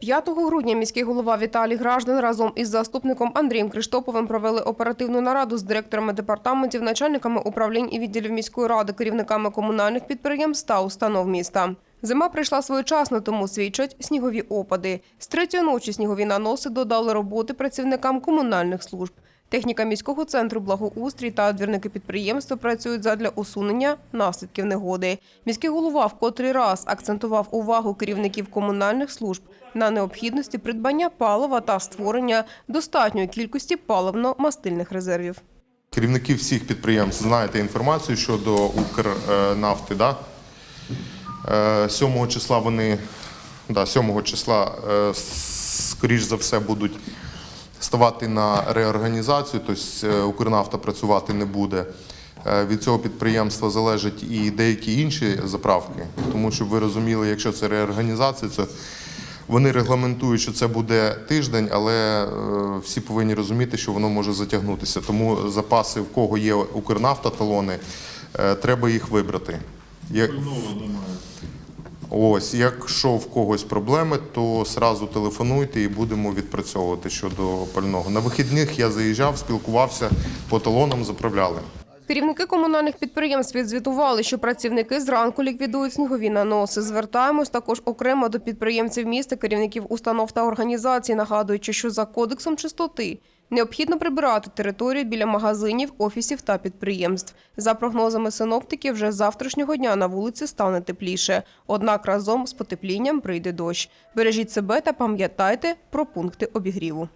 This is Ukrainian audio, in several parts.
5 грудня міський голова Віталій Граждан разом із заступником Андрієм Криштоповим провели оперативну нараду з директорами департаментів, начальниками управлінь і відділів міської ради, керівниками комунальних підприємств та установ міста. Зима прийшла своєчасно, тому свідчать снігові опади. З третьої ночі снігові наноси додали роботи працівникам комунальних служб. Техніка міського центру благоустрій та двірники підприємства працюють задля усунення наслідків негоди. Міський голова в котрий раз акцентував увагу керівників комунальних служб на необхідності придбання палива та створення достатньої кількості паливно-мастильних резервів. Керівники всіх підприємств знаєте інформацію щодо Укрнафти. Да? Е, 7 числа вони да, 7 числа, е, скоріш за все, будуть ставати на реорганізацію, тобто е, Укрнафта працювати не буде. Е, Від цього підприємства залежать і деякі інші заправки, тому що ви розуміли, якщо це реорганізація, це вони регламентують, що це буде тиждень, але е, всі повинні розуміти, що воно може затягнутися. Тому запаси, в кого є Укрнафта талони, треба їх вибрати. Як... Ось, якщо в когось проблеми, то сразу телефонуйте і будемо відпрацьовувати щодо пального. На вихідних я заїжджав, спілкувався по талонам, заправляли. Керівники комунальних підприємств відзвітували, що працівники зранку ліквідують снігові наноси. Звертаємось також окремо до підприємців міста, керівників установ та організацій, нагадуючи, що за кодексом чистоти необхідно прибирати територію біля магазинів, офісів та підприємств. За прогнозами синоптиків, вже з завтрашнього дня на вулиці стане тепліше. Однак разом з потеплінням прийде дощ. Бережіть себе та пам'ятайте про пункти обігріву.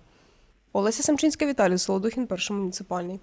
Олеся Семчинська, Віталій Солодухін, перший муніципальний.